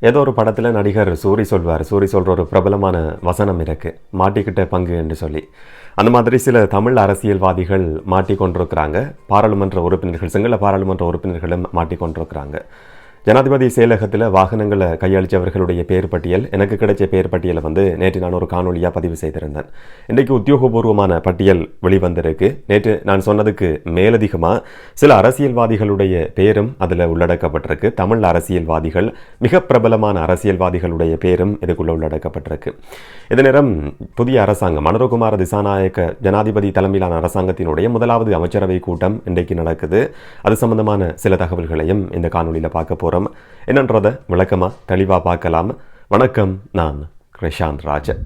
ஏதோ ஒரு படத்தில் நடிகர் சூரி சொல்வார். சூரி சொல்கிற ஒரு பிரபலமான வசனம் இருக்கு. மாட்டிக்கிட்ட பங்கு என்று சொல்லி. அந்த மாதிரி சில தமிழ் அரசியல்வாதிகள் மாட்டிக்கொண்டிருக்கிறாங்க. பாராளுமன்ற உறுப்பினர்கள் சிங்கள பாராளுமன்ற உறுப்பினர்களும் மாட்டிக்கொண்டிருக்கிறாங்க. ஜனாதிபதி செயலகத்தில் வாகனங்களை கையளித்தவர்களுடைய பேர் பட்டியல் எனக்கு கிடைச்ச பேர் பட்டியலை வந்து நேற்று நான் ஒரு காணொலியாக பதிவு செய்திருந்தேன். இன்றைக்கு உத்தியோகபூர்வமான பட்டியல் வெளிவந்திருக்கு. நேற்று நான் சொன்னதுக்கு மேலதிகமாக சில அரசியல்வாதிகளுடைய பேரும் அதில் உள்ளடக்கப்பட்டிருக்கு. தமிழ் அரசியல்வாதிகள் மிக பிரபலமான அரசியல்வாதிகளுடைய பேரும் இதுக்குள்ளே உள்ளடக்கப்பட்டிருக்கு. இது நேரம் புதிய அரசாங்கம் மனோகுமார திசாநாயக்க ஜனாதிபதி தலைமையிலான அரசாங்கத்தினுடைய முதலாவது அமைச்சரவை கூட்டம் இன்றைக்கு நடக்குது. அது சம்பந்தமான சில தகவல்களையும் இந்த காணொலியில் பார்க்க போகிறோம் என்னன்றதை விளக்கமாக தெளிவாக பார்க்கலாம். வணக்கம் நான் கிருஷாந்த் ராஜன்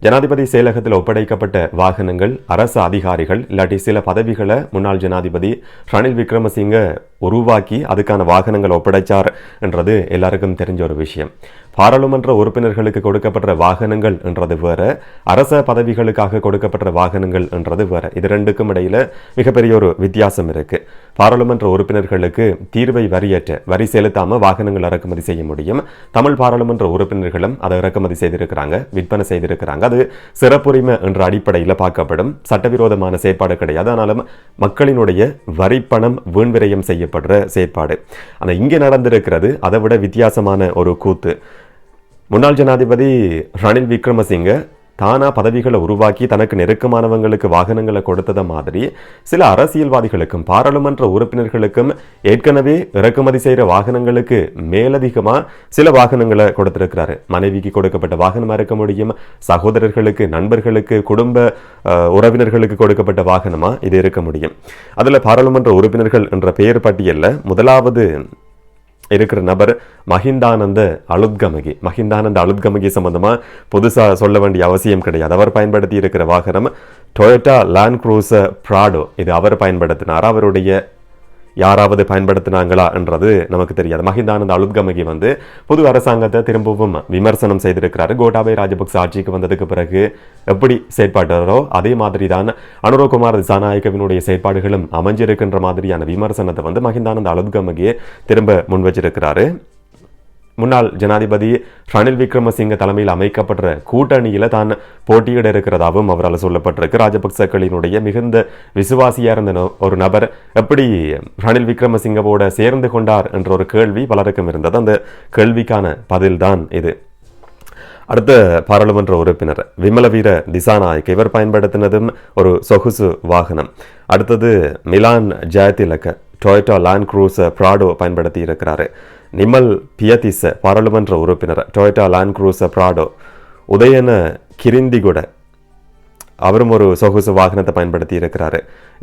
ஜனாதிபதி செயலகத்தில் ஒப்படைக்கப்பட்ட வாகனங்கள் அரசு அதிகாரிகள் இல்லாட்டி சில பதவிகளை முன்னாள் ஜனாதிபதி ரணில் விக்ரமசிங்க உருவாக்கி அதுக்கான வாகனங்கள் ஒப்படைச்சார் என்றது எல்லாருக்கும் தெரிஞ்ச ஒரு விஷயம். பாராளுமன்ற உறுப்பினர்களுக்கு கொடுக்கப்பட்ட வாகனங்கள் என்றது வேற அரச பதவிகளுக்காக கொடுக்கப்பட்ட வாகனங்கள் என்றது வேற. இது ரெண்டுக்கும் இடையில மிகப்பெரிய ஒரு வித்தியாசம் இருக்கு. பாராளுமன்ற உறுப்பினர்களுக்கு தீர்வை வரியற்ற வரி செலுத்தாம வாகனங்கள் இறக்குமதி செய்ய முடியும். தமிழ் பாராளுமன்ற உறுப்பினர்களும் அதை இறக்குமதி செய்திருக்கிறாங்க விற்பனை செய்திருக்கிறாங்க. அது சிறப்புரிமை என்ற அடிப்படையில் பார்க்கப்படும். சட்டவிரோதமான செயற்பாடு கிடையாது. ஆனாலும் மக்களினுடைய வரிப்பணம் வீண்விரயம் செய்யப்படுற செயற்பாடு. ஆனால் இங்கே நடந்திருக்கிறது அதை விட வித்தியாசமான ஒரு கூத்து. முன்னாள் ஜனாதிபதி ரணில் விக்ரமசிங்க தானா பதவிகளை உருவாக்கி தனக்கு நெருக்கமானவங்களுக்கு வாகனங்களை கொடுத்தத மாதிரி சில அரசியல்வாதிகளுக்கும் பாராளுமன்ற உறுப்பினர்களுக்கும் ஏற்கனவே இறக்குமதி செய்கிற வாகனங்களுக்கு மேலதிகமாக சில வாகனங்களை கொடுத்துருக்கிறாரு. மனைவிக்கு கொடுக்கப்பட்ட வாகனமாக இருக்க முடியும் சகோதரர்களுக்கு நண்பர்களுக்கு குடும்ப உறவினர்களுக்கு கொடுக்கப்பட்ட வாகனமாக இது இருக்க முடியும். அதில் பாராளுமன்ற உறுப்பினர்கள் என்ற பெயர் பட்டியலில் முதலாவது இருக்கிற நபர் மஹிந்தானந்த அலுத்கமகி. மஹிந்தானந்த அலுத்கமகி சம்மந்தமாக புதுசாக சொல்ல வேண்டிய அவசியம் கிடையாது. அவர் பயன்படுத்தி இருக்கிற வாகனம் டொயோட்டா லேண்ட் க்ரூசர் ப்ராடோ இது அவர் பயன்படுத்தினார். அவருடைய யாராவது பயன்படுத்தினாங்களா என்றது நமக்கு தெரியாது. மஹிந்தானந்த அலுத்கமகி வந்து புது அரசாங்கத்தை திரும்பவும் விமர்சனம் செய்திருக்கிறாரு. கோட்டாபய ராஜபக்ச ஆட்சிக்கு வந்ததுக்கு பிறகு எப்படி செயற்பாட்டாரோ அதே மாதிரி தான் அனுரகுமார் திசாநாயக்கவினுடைய செயற்பாடுகளும் அமைஞ்சிருக்கின்ற மாதிரியான விமர்சனத்தை வந்து மஹிந்தானந்த அலுத்கமகியே திரும்ப முன் வச்சிருக்கிறாரு முன்னாள் ஜனாதிபதி ரணில் விக்ரமசிங்க தலைமையில் அமைக்கப்பட்ட கூட்டணியில் தான் போட்டியிட இருக்கிறதாகவும் அவரால் சொல்லப்பட்டிருக்கு. ராஜபக்சக்களினுடைய மிகுந்த விசுவாசியாக இருந்த ஒரு நபர் எப்படி ரணில் விக்ரமசிங்கவோட சேர்ந்து கொண்டார் என்ற ஒரு கேள்வி பலருக்கும் இருந்தது. அந்த கேள்விக்கான பதில்தான் இது. அடுத்த பாராளுமன்ற உறுப்பினர் விமலவீர திசாநாயக் இவர் பயன்படுத்தினதும் ஒரு சொகுசு வாகனம். அடுத்தது Milan Jayathilaka Toyota Land Cruiser Prado பயன்படுத்தி இருக்கிறாரு. நிமல் பியதிச பாராளுமன்ற உறுப்பினர் டொயோட்டா லேண்ட் குரூச ப்ராடோ உதயன கிரிந்திகுட. அவரும் ஒரு சொகுசு வாகனத்தை பயன்படுத்தி இருக்கிறார்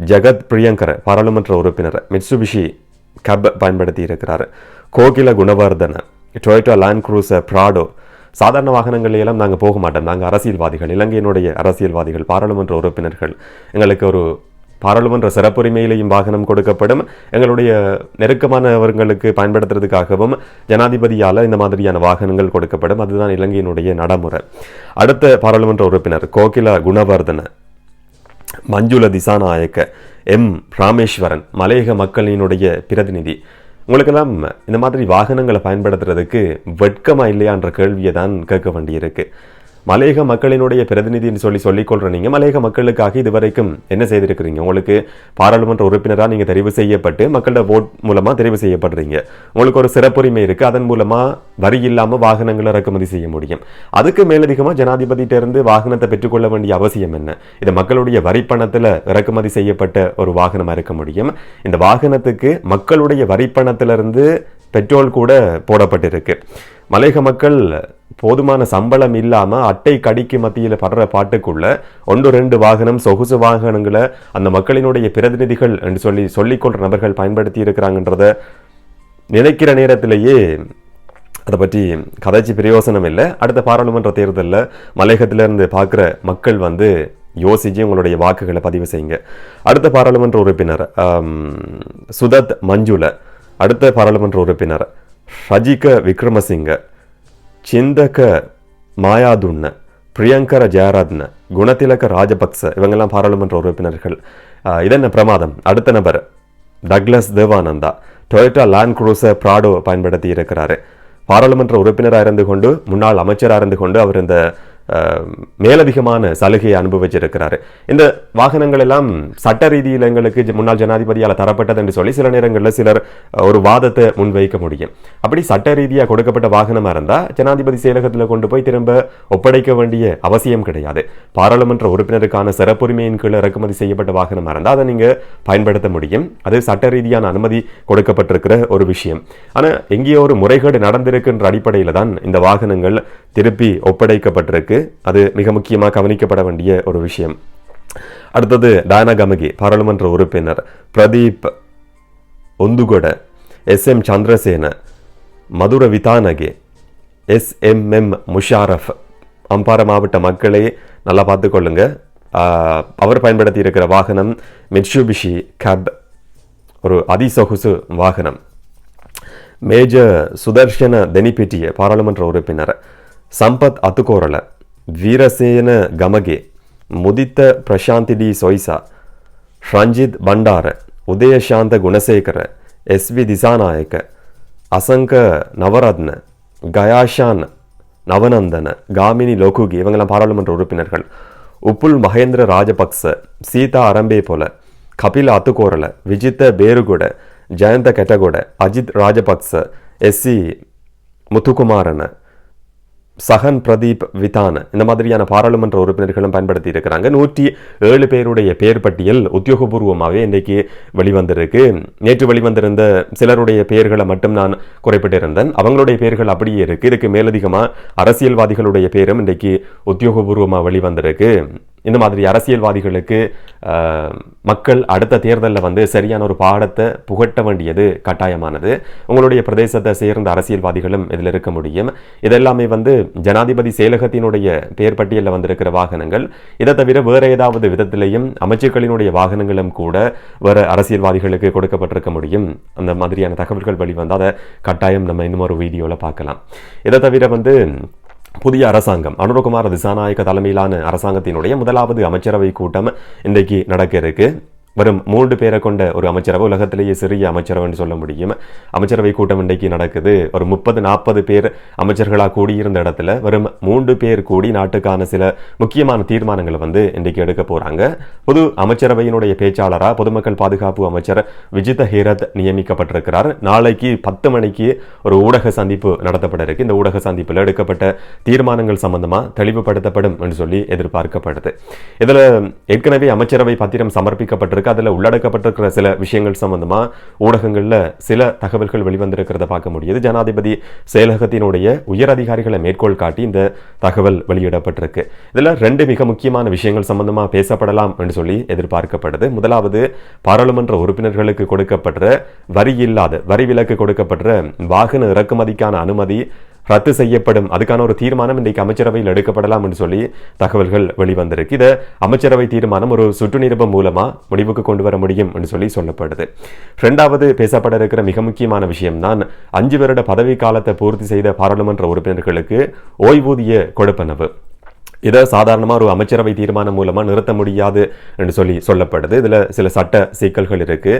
ஜெகத் பிரியங்கர பாராளுமன்ற உறுப்பினர் மிட்சுபிஷி கப் பயன்படுத்தி இருக்கிறார் Kokila Gunawardena Toyota Land Cruiser Prado சாதாரண வாகனங்கள் எல்லாம் நாங்கள் போக மாட்டோம். நாங்கள் அரசியல்வாதிகள் இலங்கையினுடைய அரசியல்வாதிகள் பாராளுமன்ற உறுப்பினர்கள். எங்களுக்கு ஒரு பாராளுமன்ற சிறப்புரிமையிலையும் வாகனம் கொடுக்கப்படும். எங்களுடைய நெருக்கமானவர்களுக்கு பயன்படுத்துறதுக்காகவும் ஜனாதிபதியால் இந்த மாதிரியான வாகனங்கள் கொடுக்கப்படும். அதுதான் இலங்கையினுடைய நடைமுறை. அடுத்த பாராளுமன்ற உறுப்பினர் கோகிலா குணவர்தன மஞ்சுள திசாநாயக்க எம். ராமேஸ்வரன் மலையக மக்களினுடைய பிரதிநிதி. உங்களுக்கெல்லாம் இந்த மாதிரி வாகனங்களை பயன்படுத்துறதுக்கு வெட்கமா இல்லையான்ற கேள்வியை தான் கேட்க வேண்டியிருக்கு. மலையக மக்களினுடைய பிரதிநிதின்னு சொல்லி சொல்லிக்கொள்கிற நீங்கள் மலையக மக்களுக்காக இதுவரைக்கும் என்ன செய்திருக்கிறீங்க? உங்களுக்கு பாராளுமன்ற உறுப்பினராக நீங்கள் தெரிவு செய்யப்பட்டு மக்களோட ஓட் மூலமாக தெரிவு செய்யப்படுறீங்க. உங்களுக்கு ஒரு சிறப்புரிமை இருக்குது அதன் மூலமாக வரி இல்லாமல் வாகனங்களை இறக்குமதி செய்ய முடியும். அதுக்கு மேலதிகமாக ஜனாதிபதியிட்டேருந்து வாகனத்தை பெற்றுக்கொள்ள வேண்டிய அவசியம் என்ன? இது மக்களுடைய வரிப்பணத்தில் இறக்குமதி செய்யப்பட்ட ஒரு வாகனமாக இருக்க முடியும். இந்த வாகனத்துக்கு மக்களுடைய வரிப்பணத்திலிருந்து பெட்ரோல் கூட போடப்பட்டிருக்கு. மலையக மக்கள் போதுமான சம்பளம் இல்லாமல் அட்டை கடிக்கு மத்தியில் படுற பாட்டுக்குள்ள ஒன்று ரெண்டு வாகனம் சொகுசு வாகனங்களை அந்த மக்களினுடைய பிரதிநிதிகள் என்று சொல்லி சொல்லிக்கொள்ற நபர்கள் பயன்படுத்தி இருக்கிறாங்கன்றத நினைக்கிற நேரத்திலேயே அதை பற்றி கதைச்சி பிரயோசனம் இல்லை. அடுத்த பாராளுமன்ற தேர்தலில் மலையகத்திலிருந்து பார்க்குற மக்கள் வந்து யோசிச்சு உங்களுடைய வாக்குகளை பதிவு செய்யுங்க. அடுத்த பாராளுமன்ற உறுப்பினர் சுதத் மஞ்சுள. அடுத்த பாராளுமன்ற உறுப்பினர் ரஜிக விக்ரமசிங்க. சிந்தக மாயாதுண்ண பிரியங்கர ஜெயராத்ன குணதிலக ராஜபக்ச இவங்கெல்லாம் பாராளுமன்ற உறுப்பினர்கள். இதென்ன பிரமாதம்? அடுத்த நபர் Douglas Devananda Toyota Land Cruiser Prado பயன்படுத்தி இருக்கிறாரு. பாராளுமன்ற உறுப்பினராக இருந்து கொண்டு முன்னாள் அமைச்சராக இருந்து கொண்டு அவர் இந்த மேலதிகமான சலுகையை அனுபவிச்சிருக்கிறாரு. இந்த வாகனங்கள் எல்லாம் சட்ட ரீதியில் எங்களுக்கு ஜ- முன்னாள் ஜனாதிபதியால் தரப்பட்டது என்று சொல்லி சில நேரங்களில் சிலர் ஒரு வாதத்தை முன்வைக்க முடியும். அப்படி சட்ட ரீதியாக கொடுக்கப்பட்ட வாகனமாக இருந்தால் ஜனாதிபதி செயலகத்தில் கொண்டு போய் திரும்ப ஒப்படைக்க வேண்டிய அவசியம் கிடையாது. பாராளுமன்ற உறுப்பினருக்கான சிறப்புரிமையின் கீழ் இறக்குமதி செய்யப்பட்ட வாகனமாக இருந்தால் அதை நீங்கள் பயன்படுத்த முடியும். அது சட்ட ரீதியான அனுமதி கொடுக்கப்பட்டிருக்கிற ஒரு விஷயம். ஆனால் எங்கேயோ ஒரு முறைகேடு நடந்திருக்குன்ற அடிப்படையில் தான் இந்த வாகனங்கள் திருப்பி ஒப்படைக்கப்பட்டிருக்கு. அது மிக முக்கியமாக கவனிக்கப்பட வேண்டிய ஒரு விஷயம். அடுத்தது டயனா கமகி பாராளுமன்ற உறுப்பினர். Pradeep Undugoda S M Chandrasena Madura Vithanage S M M Musharraf. Ampara மாவட்ட மக்களே நல்லா பார்த்துக்கொள்ளுங்க அவர் பயன்படுத்தி இருக்கிற வாகனம் மிட்சுபிஷி கேப் ஒரு அதிசொகுசு வாகனம். மேஜர் சுதர்ஷன தெனிபெட்டிய பாராளுமன்ற உறுப்பினர் சம்பத் அத்துக்கோரலை வீரசேன கமகே முதித்த பிரசாந்தி டி சொய்சா ஷஞ்சித் பண்டார உதயசாந்த குணசேகர எஸ் வி திசாநாயக்க அசங்க நவரத்ன கயாஷான் நவநந்தன காமினி லோகுகி இவங்கெல்லாம் பாராளுமன்ற உறுப்பினர்கள். Upul Mahendra Rajapaksa Seetha Arambepola Kapila Athukorala Vijitha Berugoda Jayantha Ketagoda Ajith Rajapaksa S C Muthukumarana Sahan Pradeep Withana. இந்த மாதிரியான பாராளுமன்ற உறுப்பினர்களும் பயன்படுத்தி இருக்கிறாங்க. நூற்றி ஏழு பேருடைய பேர் பட்டியல் உத்தியோகபூர்வமாகவே இன்றைக்கு வெளிவந்திருக்கு. நேற்று வெளிவந்திருந்த சிலருடைய பெயர்களை மட்டும் நான் குறிப்பிட்டிருந்தேன். அவங்களுடைய பெயர்கள் அப்படியே இருக்கு. இதுக்கு மேலதிகமாக அரசியல்வாதிகளுடைய பெயரும் இன்றைக்கு உத்தியோகபூர்வமாக வெளிவந்திருக்கு. இந்த மாதிரி அரசியல்வாதிகளுக்கு மக்கள் அடுத்த தேர்தலில் வந்து சரியான ஒரு பாடத்தை புகட்ட வேண்டியது கட்டாயமானது. உங்களுடைய பிரதேசத்தை சேர்ந்த அரசியல்வாதிகளும் இதில் இருக்க முடியும். இதெல்லாமே வந்து ஜனாதிபதி செயலகத்தினுடைய பெயர் பட்டியலில் வந்திருக்கிற வாகனங்கள். இதை தவிர வேற ஏதாவது விதத்திலையும் அமைச்சர்களினுடைய வாகனங்களும் கூட வேற அரசியல்வாதிகளுக்கு கொடுக்கப்பட்டிருக்க முடியும். அந்த மாதிரியான தகவல்கள் வெளிவந்து அதை கட்டாயம் நம்ம இன்னும் ஒரு வீடியோவில் பார்க்கலாம். இதை தவிர வந்து புதிய அரசாங்கம். அனுரகுமார் திசாநாயக்க தலைமையிலான அரசாங்கத்தினுடைய முதலாவது அமைச்சரவை கூட்டம் இன்றைக்கு நடக்க இருக்கு. வரும் மூன்று பேரை கொண்ட ஒரு அமைச்சரவை உலகத்திலேயே சிறிய அமைச்சரவைன்னு சொல்ல முடியும். அமைச்சரவை கூட்டம் இன்றைக்கு நடக்குது. ஒரு முப்பது நாற்பது பேர் அமைச்சர்களாக கூடியிருந்த இடத்துல வரும் மூன்று பேர் கூடி நாட்டுக்கான சில முக்கியமான தீர்மானங்களை வந்து இன்றைக்கு எடுக்க போகிறாங்க பொது அமைச்சரவையினுடைய பேச்சாளராக பொதுமக்கள் பாதுகாப்பு அமைச்சர் விஜித ஹேரத் நியமிக்கப்பட்டிருக்கிறார். நாளைக்கு பத்து மணிக்கு ஒரு ஊடக சந்திப்பு நடத்தப்பட இருக்கு. இந்த ஊடக சந்திப்பில் எடுக்கப்பட்ட தீர்மானங்கள் சம்பந்தமாக தெளிவுபடுத்தப்படும் என்று சொல்லி எதிர்பார்க்கப்படுது. இதில் ஏற்கனவே அமைச்சரவை பத்திரம் சமர்ப்பிக்கப்பட்டிருக்கு. அதுல உள்ளடக்கப்பட்டிருக்கிற சில விஷயங்கள் சம்பந்தமாக ஊடகங்கள்ல சில தகவல்கள் வெளிவந்திருக்கிறத பார்க்க முடியுது. ஜனாதிபதி செயலகத்தினுடைய உயர் அதிகாரிகளை மேற்கோள் காட்டி இந்த தகவல் வெளியிடப்பட்டிருக்கு. இதில் ரெண்டு மிக முக்கியமான விஷயங்கள் சம்பந்தமாக பேசப்படலாம் என்று சொல்லி எதிர்பார்க்கப்படுது. முதலாவது பாராளுமன்ற உறுப்பினர்களுக்கு கொடுக்கப்பட்ட வரி இல்லாத வரி விலக்கு கொடுக்கப்பட்ட வாகன இறக்குமதிக்கான அனுமதி ரத்து செய்யப்படும். அதுக்கான ஒரு தீர்மானம் இன்றைக்கு அமைச்சரவையில் எடுக்கப்படலாம் என்று சொல்லி தகவல்கள் வெளிவந்திருக்கு. இதை அமைச்சரவை தீர்மானம் ஒரு சுற்று நிருபம் மூலமா முடிவுக்கு கொண்டு வர முடியும் என்று சொல்லி சொல்லப்படுது. ரெண்டாவது பேசப்பட இருக்கிற மிக முக்கியமான விஷயம்தான் அஞ்சு வருட பதவி காலத்தை பூர்த்தி செய்த பாராளுமன்ற உறுப்பினர்களுக்கு ஓய்வூதிய கொடுப்பனவு. இதை சாதாரணமாக ஒரு அமைச்சரவை தீர்மானம் மூலமாக நிறுத்த முடியாது என்று சொல்லி சொல்லப்படுது. இதில் சில சட்ட சிக்கல்கள் இருக்கு.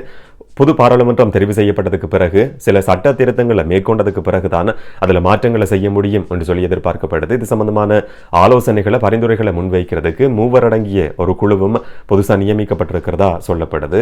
புது பாராளுமன்றம் தெரிவு செய்யப்பட்டதுக்கு பிறகு சில சட்ட திருத்தங்களை மேற்கொண்டதுக்கு பிறகு தான் அதில் மாற்றங்களை செய்ய முடியும் என்று சொல்லி எதிர்பார்க்கப்படுது. இது சம்பந்தமான ஆலோசனைகளை பரிந்துரைகளை முன்வைக்கிறதுக்கு மூவர் அடங்கிய ஒரு குழுவும் புதுசாக நியமிக்கப்பட்டிருக்கிறதா சொல்லப்படுது.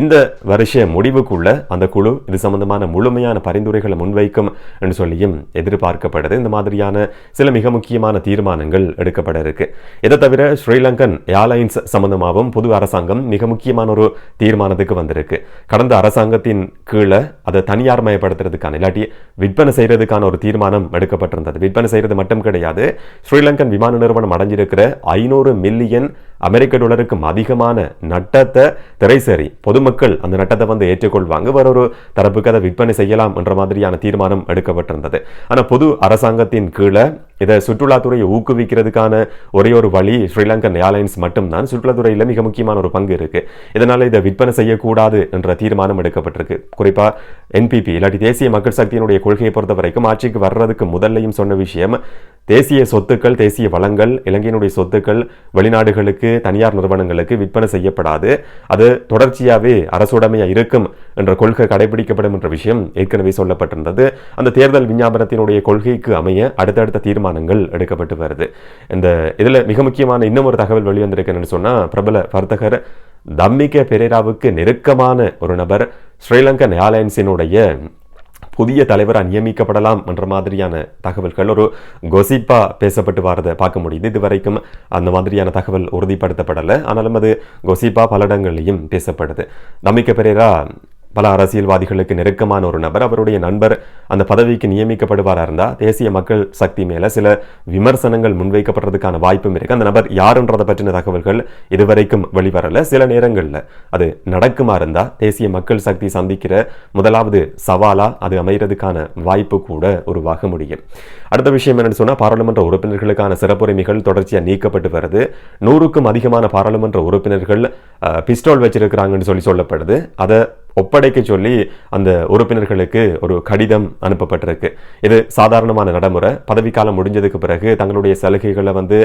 இந்த வருஷ முடிவுக்குள்ள அந்த குழு இது சம்பந்தமான முழுமையான பரிந்துரைகளை முன்வைக்கும் என்று சொல்லியும் எதிர்பார்க்கப்படுது. இந்த மாதிரியான சில மிக முக்கியமான தீர்மானங்கள் எடுக்கப்பட இருக்கு. இதை தவிர ஸ்ரீலங்கன் ஏர்லைன்ஸ் சம்பந்தமாகவும் புது அரசாங்கம் மிக முக்கியமான ஒரு தீர்மானத்துக்கு வந்திருக்கு. கடந்த அரசாங்கத்தின் கீழே அதை தனியார் மயப்படுத்துறதுக்கான இல்லாட்டி விற்பனை செய்கிறதுக்கான ஒரு தீர்மானம் எடுக்கப்பட்டிருந்தது. விற்பனை செய்யறது மட்டும் கிடையாது ஸ்ரீலங்கன் விமான நிறுவனம் அடைஞ்சிருக்கிற ஐநூறு மில்லியன் அமெரிக்க டாலருக்கும் அதிகமான நட்டத்தை திரைசேரி பொதுமக்கள் அந்த நட்டத்தை வந்து ஏற்றுக்கொள்வாங்க. வேறொரு தரப்புக்கு அதை விற்பனை செய்யலாம் என்ற மாதிரியான தீர்மானம் எடுக்கப்பட்டிருந்தது. ஆனால் பொது அரசாங்கத்தின் கீழே இதை சுற்றுலாத்துறையை ஊக்குவிக்கிறதுக்கான ஒரே ஒரு வழி ஸ்ரீலங்கன் ஏர்லைன்ஸ் மட்டும்தான். சுற்றுலாத்துறையில் மிக முக்கியமான ஒரு பங்கு இருக்கு. இதனால் இதை விற்பனை செய்யக்கூடாது என்ற தீர்மானம் எடுக்கப்பட்டிருக்கு. குறிப்பாக என்பிபி இல்லாட்டி தேசிய மக்கள் சக்தியினுடைய கொள்கையை பொறுத்த வரைக்கும் ஆட்சிக்கு வர்றதுக்கு முதல்லையும் சொன்ன விஷயம் தேசிய சொத்துக்கள் தேசிய வளங்கள் இலங்கையினுடைய சொத்துக்கள் வெளிநாடுகளுக்கு தனியார் நிறுவனங்களுக்கு விற்பனை செய்யப்படாது. அது தொடர்ச்சியாகவே அரசுடைமையாக இருக்கும் என்ற கொள்கை கடைபிடிக்கப்படும் என்ற விஷயம் ஏற்கனவே சொல்லப்பட்டிருந்தது. அந்த தேர்தல் விஞ்ஞாபனத்தினுடைய கொள்கைக்கு அமைய அடுத்தடுத்த தீர்மானங்கள் எடுக்கப்பட்டு வருது. இந்த இதில் மிக முக்கியமான இன்னும் ஒரு தகவல் வெளிவந்திருக்குன்னு சொன்னால் பிரபல வர்த்தகர் தம்மிக பெரேராவுக்கு நெருக்கமான ஒரு நபர் ஸ்ரீலங்கன் ஏர்லைன்ஸினுடைய புதிய தலைவராக நியமிக்கப்படலாம் என்ற மாதிரியான தகவல்கள். ஒரு கொசிப்பா பேசப்பட்டு வரதை பார்க்க முடியுது. இதுவரைக்கும் அந்த மாதிரியான தகவல் உறுதிப்படுத்தப்படலை. ஆனாலும் அது கொசிப்பா பல இடங்கள்லையும் பேசப்படுது. நம்பிக்கை பெரியரா பல அரசியல்வாதிகளுக்கு நெருக்கமான ஒரு நபர். அவருடைய நண்பர் அந்த பதவிக்கு நியமிக்கப்படுவாரா இருந்தால் தேசிய மக்கள் சக்தி மேலே சில விமர்சனங்கள் முன்வைக்கப்படுறதுக்கான வாய்ப்பும் இருக்கு. அந்த நபர் யாருன்றதை பற்றின தகவல்கள் இதுவரைக்கும் வெளிவரல. சில நேரங்களில் அது நடக்குமா இருந்தால் தேசிய மக்கள் சக்தி சந்திக்கிற முதலாவது சவாலாக அது அமைகிறதுக்கான வாய்ப்பு கூட உருவாக முடியும். அடுத்த விஷயம் என்னன்னு சொன்னால் பாராளுமன்ற உறுப்பினர்களுக்கான சிறப்புரிமைகள் தொடர்ச்சியாக நீக்கப்பட்டு வருது. நூறுக்கும் அதிகமான பாராளுமன்ற உறுப்பினர்கள் பிஸ்டோல் வச்சிருக்கிறாங்கன்னு சொல்லி சொல்லப்படுது. அதை ஒப்படைக்க சொல்லி அந்த உறுப்பினர்களுக்கு ஒரு கடிதம் அனுப்பப்பட்டிருக்கு. இது சாதாரணமான நடைமுறை. பதவிக்காலம் முடிஞ்சதுக்கு பிறகு தங்களுடைய சலுகைகளை வந்து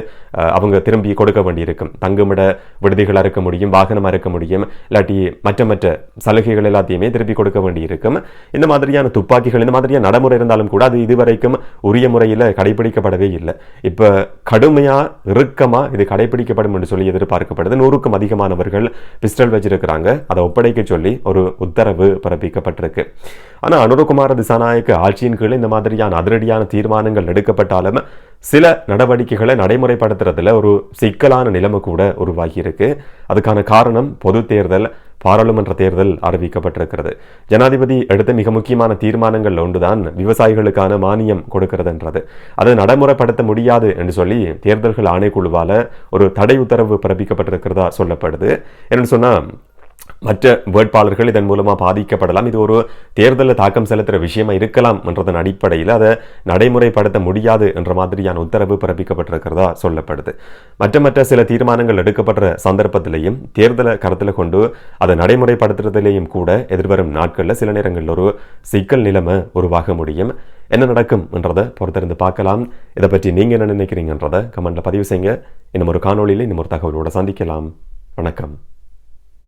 அவங்க திரும்பி கொடுக்க வேண்டியிருக்கும். தங்குமிட விடுதிகளாக இருக்க முடியும் வாகனமாக இருக்க முடியும் இல்லாட்டி மற்ற மற்ற சலுகைகள் எல்லாத்தையுமே திருப்பி கொடுக்க வேண்டியிருக்கும். இந்த மாதிரியான துப்பாக்கிகள் இந்த மாதிரியான நடைமுறை இருந்தாலும் கூட அது இதுவரைக்கும் உரிய முறையில் கடைபிடிக்கப்படவே இல்லை. இப்போ கடுமையாக இறுக்கமாக இது கடைபிடிக்கப்படும் என்று சொல்லி எதிர்பார்க்கப்படுது. நூறுக்கும் அதிகமானவர்கள் பிஸ்டல் வச்சிருக்கிறாங்க. அதை ஒப்படைக்க சொல்லி ஒரு உத்தரவு பிறப்பிக்கப்பட்டிருக்கு. ஆனால் அனுரகுமார திசாநாயக்க ஆட்சியின் கீழே இந்த மாதிரியான அதிரடியான தீர்மானங்கள் எடுக்கப்பட்டாலும் சில நடவடிக்கைகளை நடைமுறைப்படுத்துறதுல ஒரு சிக்கலான நிலைமை கூட உருவாகியிருக்கு. அதுக்கான காரணம் பொது தேர்தல் பாராளுமன்ற தேர்தல் அறிவிக்கப்பட்டிருக்கிறது. ஜனாதிபதி எடுத்த மிக முக்கியமான தீர்மானங்கள் ஒன்றுதான் விவசாயிகளுக்கான மானியம் கொடுக்கிறதுன்றது. அதை நடைமுறைப்படுத்த முடியாது என்று சொல்லி தேர்தல்கள் ஆணைக்குழுவால் ஒரு தடை உத்தரவு பிறப்பிக்கப்பட்டிருக்கிறதா சொல்லப்படுது. என்னென்னு சொன்னால் மற்ற வேட்பாளர்கள் இதன் மூலமாக பாதிக்கப்படலாம். இது ஒரு தேர்தலில் தாக்கம் செலுத்துகிற விஷயமா இருக்கலாம் என்றதன் அடிப்படையில் அதை நடைமுறைப்படுத்த முடியாது என்ற மாதிரியான உத்தரவு பிறப்பிக்கப்பட்டிருக்கிறதா சொல்லப்படுது. மற்ற மற்ற சில தீர்மானங்கள் எடுக்கப்படுற சந்தர்ப்பத்திலையும் தேர்தலை கருத்தில் கொண்டு அதை நடைமுறைப்படுத்துறதுலேயும் கூட எதிர்வரும் நாட்களில் சில நேரங்களில் ஒரு சிக்கல் நிலைமை உருவாக முடியும். என்ன நடக்கும் என்றதை பொறுத்திருந்து பார்க்கலாம். இதை பற்றி நீங்கள் என்ன நினைக்கிறீங்கன்றதை கமெண்ட்டில் பதிவு செய்யுங்க. இன்னும் ஒரு காணொலியில் இன்னும் ஒரு தகவலோடு சந்திக்கலாம். வணக்கம்.